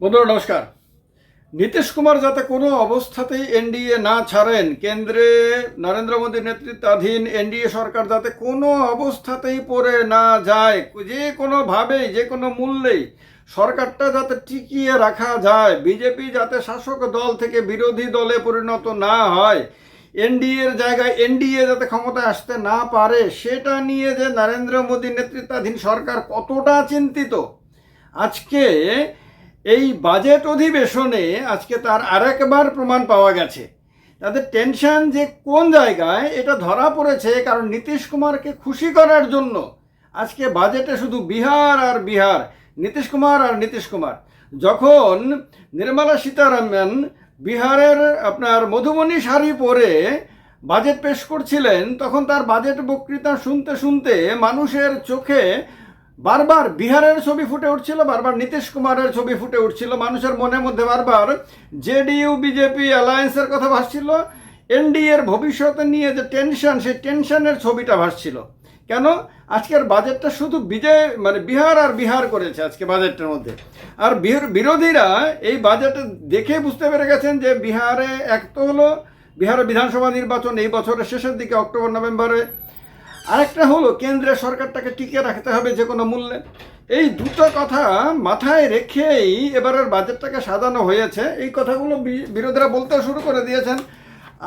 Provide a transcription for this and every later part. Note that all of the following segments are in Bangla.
বন্ধুরা, নমস্কার। নীতিশ কুমার যাতে কোনো অবস্থাতেই এনডিএ না ছাড়েন, কেন্দ্রে নরেন্দ্র মোদীর নেতৃত্বাধীন এনডিএ সরকার যাতে কোনো অবস্থাতেই পড়ে না যায়, যে কোনোভাবেই, যে কোনো মূল্যেই সরকারটা যাতে টিকিয়ে রাখা যায়, বিজেপি যাতে শাসক দল থেকে বিরোধী দলে পরিণত না হয়, এনডিএর জায়গায় এনডিএ যাতে ক্ষমতায় আসতে না পারে, সেটা নিয়ে যে নরেন্দ্র মোদীর নেতৃত্বাধীন সরকার কতটা চিন্তিত, আজকে এই বাজেট অধিবেশনে আজকে তার আরেকবার প্রমাণ পাওয়া গেছে। তাদের টেনশন যে কোন জায়গায় এটা ধরা পড়েছে, কারণ নীতিশ কুমারকে খুশি করার জন্য আজকে বাজেটে শুধু বিহার আর বিহার, নীতিশ কুমার আর নীতিশ কুমার। যখন নির্মলা সীতারামন বিহারের আপনার মধুবনী শাড়ি পরে বাজেট পেশ করছিলেন, তখন তার বাজেট বক্তৃতা শুনতে শুনতে মানুষের চোখে বারবার বিহারের ছবি ফুটে উঠছিল, বারবার নীতিশ কুমারের ছবি ফুটে উঠছিল, মানুষের মনের মধ্যে বারবার জেডিইউ, বিজেপি অ্যালায়েন্সের কথা ভাসছিল এনডিএর ভবিষ্যতে নিয়ে যে টেনশন সেই টেনশনের ছবিটা ভাসছিল। কেন? আজকের বাজেটটা শুধু বিজয় মানে বিহার আর বিহার করেছে আজকে বাজেটটার মধ্যে। আর বিরোধীরা এই বাজেটে দেখে বুঝতে পেরে গেছেন যে বিহারে এক তো হলো বিহারের বিধানসভা নির্বাচন এই বছরের শেষের দিকে, অক্টোবর, নভেম্বরে আরেকটা হলো, কেন্দ্রের সরকারটাকে টিকিয়ে রাখতে হবে যে কোনো মূল্যে। এই দুটো কথা মাথায় রেখেই এবারের বাজেটটাকে সাজানো হয়েছে। এই কথাগুলো বিরোধীরা বলতে শুরু করে দিয়েছেন।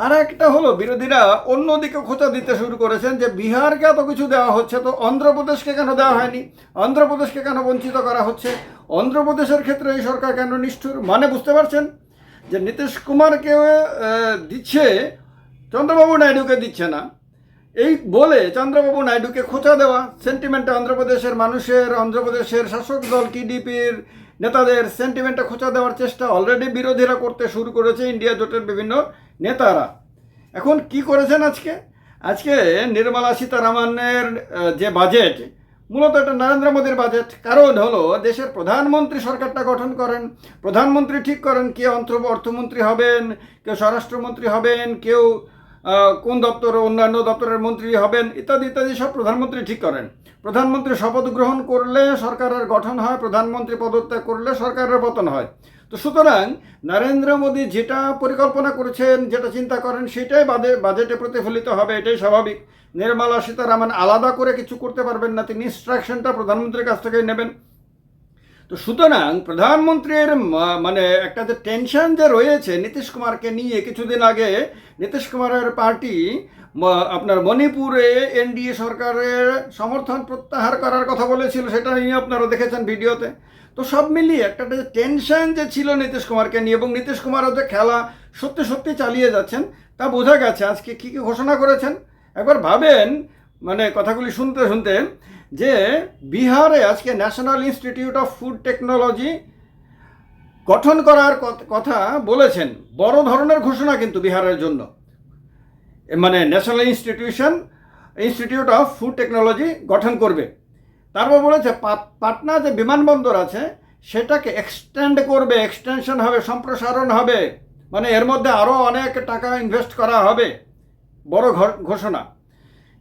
আর একটা হলো, বিরোধীরা অন্যদিকে খোঁচা দিতে শুরু করেছেন যে বিহারকে এত কিছু দেওয়া হচ্ছে, তো অন্ধ্রপ্রদেশকে কেন দেওয়া হয়নি? অন্ধ্রপ্রদেশকে কেন বঞ্চিত করা হচ্ছে? অন্ধ্রপ্রদেশের ক্ষেত্রে এই সরকার কেন নিষ্ঠুর? মানে বুঝতে পারছেন? যে নীতিশ কুমারকে দিচ্ছে, চন্দ্রবাবু নাইডুকে দিচ্ছে না। এই বলে চন্দ্রবাবু নাইডুকে খোঁচা দেওয়া। সেন্টিমেন্টে অন্ধ্রপ্রদেশের মানুষের, অন্ধ্রপ্রদেশের শাসক দল টিডিপির নেতাদের সেন্টিমেন্টে খোঁচা দেওয়ার চেষ্টা অলরেডি বিরোধীরা করতে শুরু করেছে ইন্ডিয়া জোটের বিভিন্ন নেতারা। এখন কি করেছেন আজকে? আজকে নির্মলা সীতারামনের যে বাজেট মূলত এটা নরেন্দ্র মোদীর বাজেট কারণ হলো দেশের প্রধানমন্ত্রী সরকারটা গঠন করেন। প্রধানমন্ত্রী ঠিক করেন কে অর্থমন্ত্রী হবেন কেউ স্বরাষ্ট্রমন্ত্রী হবেন, কেউ কোন দপ্তর অন্যান্য দপ্তরের মন্ত্রী হবেন, ইত্যাদি ইত্যাদি সব প্রধানমন্ত্রী ঠিক করেন। প্রধানমন্ত্রী শপথ গ্রহণ করলে সরকারের গঠন হয়, প্রধানমন্ত্রী পদত্যাগ করলে সরকারের পতন হয়। তো সুতরাং নরেন্দ্র মোদী যেটা পরিকল্পনা করেছেন, যেটা চিন্তা করেন, সেটাই বাজে বাজেটে প্রতিফলিত হবে, এটাই স্বাভাবিক। নির্মলা সীতারামন আলাদা করে কিছু করতে পারবেন না, তিনি ইনস্ট্রাকশনটা প্রধানমন্ত্রীর কাছ থেকেই নেবেন। তো সুতরাং প্রধানমন্ত্রীর মানে একটা যে টেনশন যে রয়েছে নীতিশ কুমারকে নিয়ে, কিছুদিন আগে নীতিশ কুমারের পার্টি আপনার মণিপুরে এনডিএ সরকারের সমর্থন প্রত্যাহার করার কথা বলেছিল, সেটা নিয়ে আপনারা দেখেছেন ভিডিওতে। তো সব মিলিয়ে একটা যে টেনশন যে ছিল নীতিশ কুমারকে নিয়ে এবং নীতিশ কুমারও যে খেলা সত্যি সত্যি চালিয়ে যাচ্ছেন, তা বোঝা গেছে। আজকে কী কী ঘোষণা করেছেন? একবার ভাবেন মানে কথাগুলি শুনতে শুনতে যে বিহারে আজকে national institute of food technology গঠন করার কথা বলেছেন। বড় ধরনের ঘোষণা কিন্তু বিহারের জন্য। মানে national institution institute of food technology গঠন করবে। তারপর বলেছে পাটনা যে বিমানবন্দর আছে, সেটাকে এক্সটেন্ড করবে এক্সটেনশন হবে, সম্প্রসারণ হবে। মানে এর মধ্যে আরও অনেক টাকা ইনভেস্ট করা হবে। বড় ঘোষণা।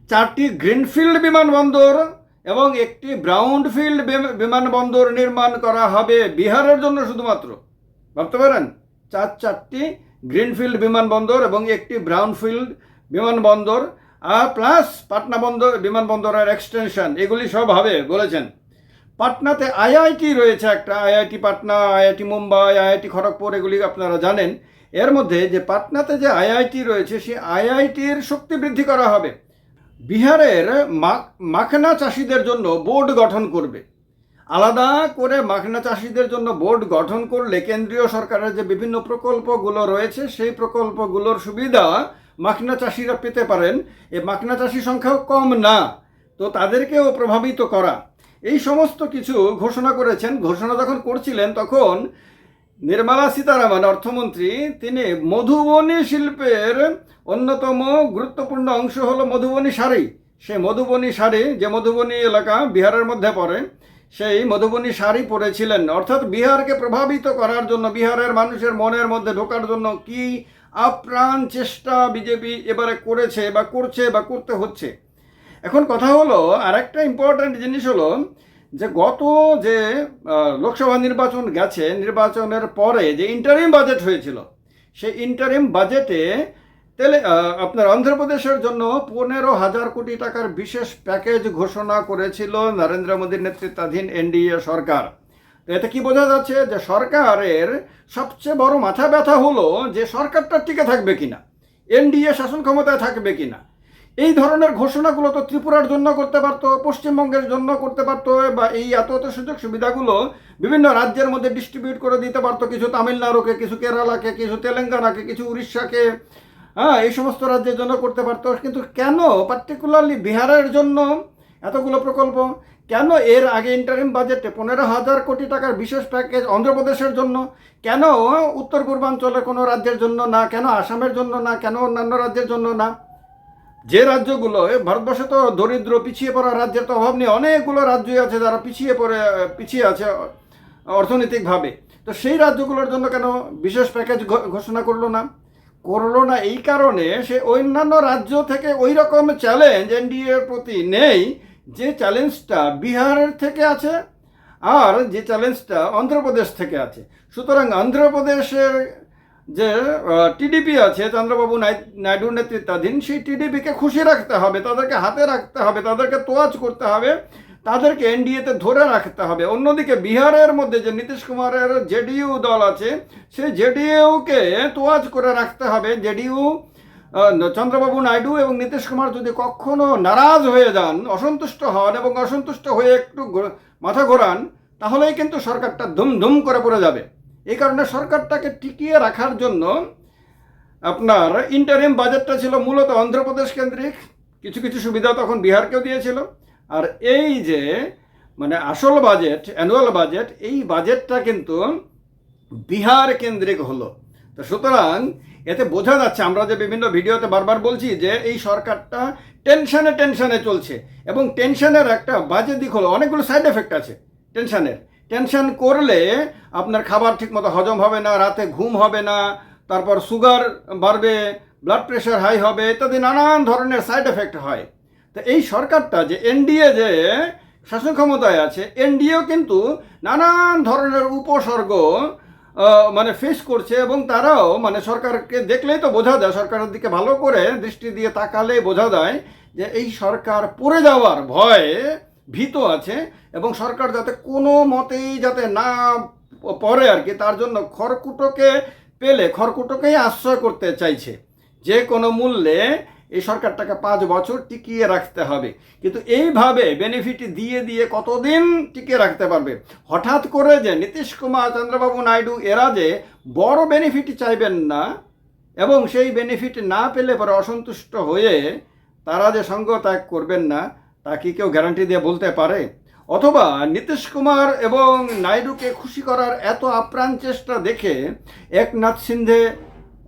চারটি গ্রিনফিল্ড বিমানবন্দর এবং একটি ব্রাউনফিল্ড বিম- বিমানবন্দর নির্মাণ করা হবে বিহারের জন্য শুধুমাত্র। ভাবতে পারেন? চার চারটি গ্রিনফিল্ড বিমানবন্দর এবং একটি ব্রাউনফিল্ড বিমানবন্দর, আর প্লাস পাটনা বন্দর বিমানবন্দরের এক্সটেনশন এগুলি সব হবে, বলেছেন। পাটনাতে আইআইটি রয়েছে একটা IIT Patna IIT Mumbai IIT Kharagpur, এগুলি আপনারা জানেন। এর মধ্যে যে পাটনাতে যে আইআইটি রয়েছে, সেই আইআইটির শক্তি বৃদ্ধি করা হবে। বিহারের মাখনা চাষিদের জন্য বোর্ড গঠন করবে। আলাদা করে মাখনা চাষিদের জন্য বোর্ড গঠন করলে কেন্দ্রীয় সরকারের যে বিভিন্ন প্রকল্পগুলো রয়েছে, সেই প্রকল্পগুলোর সুবিধা মাখনা চাষিরা পেতে পারেন। এ মাখনা চাষি সংখ্যাও কম না, তো তাদেরকেও প্রভাবিত করা। এই সমস্ত কিছু ঘোষণা করেছেন। ঘোষণা যখন করছিলেন, তখন নির্মলা সীতারামন, অর্থমন্ত্রী, তিনি মধুবনী শিল্পের অন্যতম গুরুত্বপূর্ণ অংশ হলো মধুবনী শাড়ি। সেই মধুবনী শাড়ি, যে মধুবনী এলাকা বিহারের মধ্যে পড়ে, সেই মধুবনী শাড়ি পরেছিলেন। অর্থাৎ বিহারকে প্রভাবিত করার জন্য, বিহারের মানুষের মনের মধ্যে ঢোকার জন্য কি আপ্রাণ চেষ্টা বিজেপি এবারে করেছে বা করছে বা করতে হচ্ছে? এখন কথা হলো, আরেকটা ইম্পর্ট্যান্ট জিনিস হলো যে গত যে লোকসভা নির্বাচন গেছে, নির্বাচনের পরে যে ইন্টারিম বাজেট হয়েছিল, সেই ইন্টারিম বাজেটে তেলে আপনার অন্ধ্রপ্রদেশের জন্য পনেরো হাজার কোটি টাকার বিশেষ প্যাকেজ ঘোষণা করেছিল নরেন্দ্র মোদীর নেতৃত্বাধীন এনডিএ সরকার। এতে কি বোঝা যাচ্ছে যে সরকারের সবচেয়ে বড় মাথা ব্যথা হলো যে সরকারটা টিকে থাকবে কিনা, এনডিএ শাসন ক্ষমতায় থাকবে কিনা এই ধরনের ঘোষণাগুলো তো ত্রিপুরার জন্য করতে পারতো, পশ্চিমবঙ্গের জন্য করতে পারতো, বা এই এত এত সুযোগ সুবিধাগুলো বিভিন্ন রাজ্যের মধ্যে ডিস্ট্রিবিউট করে দিতে পারতো, কিছু তামিলনাড়ুকে, কিছু কেরালাকে, কিছু তেলেঙ্গানাকে, কিছু উড়িষ্যাকে হ্যাঁ এই সমস্ত রাজ্যের জন্য করতে পারতো। কিন্তু কেন পার্টিকুলারলি বিহারের জন্য এতগুলো প্রকল্প? কেন এর আগে ইন্টারিম বাজেটে পনেরো হাজার কোটি টাকার বিশেষ প্যাকেজ অন্ধ্রপ্রদেশের জন্য? কেন উত্তর পূর্বাঞ্চলের কোনো রাজ্যের জন্য না, কেন আসামের জন্য না, কেন অন্যান্য রাজ্যের জন্য না? যে রাজ্যগুলো ভারতবর্ষে তো দরিদ্র, পিছিয়ে পড়া রাজ্যের তো অভাব নেই। অনেকগুলো রাজ্যই আছে যারা পিছিয়ে পড়ে, পিছিয়ে আছে অর্থনৈতিকভাবে। তো সেই রাজ্যগুলোর জন্য কেন বিশেষ প্যাকেজ ঘোষণা করল না? করল না এই কারণে সে অন্যান্য রাজ্য থেকে ওই রকম চ্যালেঞ্জ এনডিএর প্রতি নেই, যে চ্যালেঞ্জটা বিহারের থেকে আছে আর যে চ্যালেঞ্জটা অন্ধ্রপ্রদেশ থেকে আছে। সুতরাং অন্ধ্রপ্রদেশের যে টিডিপি আছে, চন্দ্রবাবু নাই- নাইডুর নেতৃত্বাধীন, সেই টিডিপিকে খুশি রাখতে হবে, তাদেরকে হাতে রাখতে হবে, তাদেরকে তোয়াজ করতে হবে, তাদেরকে এনডিএতে ধরে রাখতে হবে। অন্যদিকে বিহারের মধ্যে যে নীতিশ কুমারের জেডিইউ দল আছে, সেই জেডিইউকে তোয়াজ করে রাখতে হবে। জেডিইউ চন্দ্রবাবু নাইডু এবং নীতিশ কুমার যদি কখনো নারাজ হয়ে যান, অসন্তুষ্ট হন এবং অসন্তুষ্ট হয়ে একটু মাথা ঘোরান, তাহলেই কিন্তু সরকারটা ধুম ধুম করে পড়ে যাবে। এই কারণে সরকারটাকে টিকিয়ে রাখার জন্য আপনার ইন্টারিম বাজেটটা ছিল মূলত অন্ধ্রপ্রদেশ কেন্দ্রিক। কিছু কিছু সুবিধা তখন বিহারকেও দিয়েছিল। আর এই যে মানে আসল বাজেট অ্যানুয়াল বাজেট এই বাজেটটা কিন্তু বিহার কেন্দ্রিক হলো। তো সুতরাং এতে বোঝা যাচ্ছে, আমরা যে বিভিন্ন ভিডিওতে বারবার বলছি যে এই সরকারটা টেনশনে টেনশনে চলছে। এবং টেনশনের একটা বাজে দিক হলো, অনেকগুলো সাইড এফেক্ট আছে টেনশনের টেনশন করলে আপনার খাবার ঠিকমতো হজম হবে না, রাতে ঘুম হবে না, তারপর সুগার বাড়বে ব্লাড প্রেশার হাই হবে, ইত্যাদি নানান ধরনের সাইড এফেক্ট হয়। তো এই সরকারটা যে এনডিএ যে শাসন ক্ষমতায় আছে এনডিএও কিন্তু নানান ধরনের উপসর্গ মানে ফেস করছে এবং তারাও মানে সরকারকে দেখলেই তো বোঝা যায়, সরকারের দিকে ভালো করে দৃষ্টি দিয়ে তাকালে বোঝা যায় যে এই সরকার পড়ে যাওয়ার ভয়ে ভীত আছে এবং সরকার যাতে কোনো মতেই যাতে না পড়ে আর কি, তার জন্য খড়কুটোকে পেলে, খড়কুটোকেই আশ্রয় করতে চাইছে। যে কোনো মূল্যে এই সরকারটাকে পাঁচ বছর টিকিয়ে রাখতে হবে। কিন্তু এইভাবে বেনিফিট দিয়ে দিয়ে কতদিন টিকিয়ে রাখতে পারবে? হঠাৎ করে যে নীতিশ কুমার, চন্দ্রবাবু নাইডু এরা যে বড় বেনিফিট চাইবেন না এবং সেই বেনিফিট না পেলে পরে অসন্তুষ্ট হয়ে তারা যে সঙ্গ ত্যাগ করবেন না তা কি কেউ গ্যারান্টি দিয়ে বলতে পারে? অথবা নীতিশ কুমার এবং নাইডুকে খুশি করার এত আপ্রাণ চেষ্টা দেখে একনাথ সিন্ধে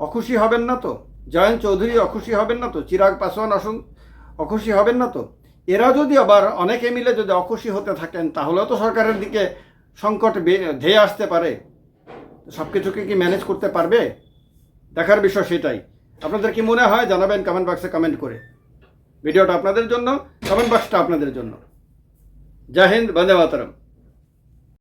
অখুশি হবেন না তো? জয়ন্ত চৌধুরী অখুশি হবেন না তো? চিরাগ পাসওয়ান অসন অখুশি হবেন না তো? এরা যদি আবার অনেকে মিলে যদি অখুশি হতে থাকেন তাহলে তো সরকারের দিকে সংকট ধেয়ে আসতে পারে। সব কিছুকে কি ম্যানেজ করতে পারবে? দেখার বিষয় সেটাই। আপনাদের কি মনে হয়? জানাবেন কমেন্ট বক্সে কমেন্ট করে। ভিডিওটা আপনাদের জন্য কমেন্ট বক্সটা আপনাদের জন্য। জয় হিন্দ বন্দে মাতরম।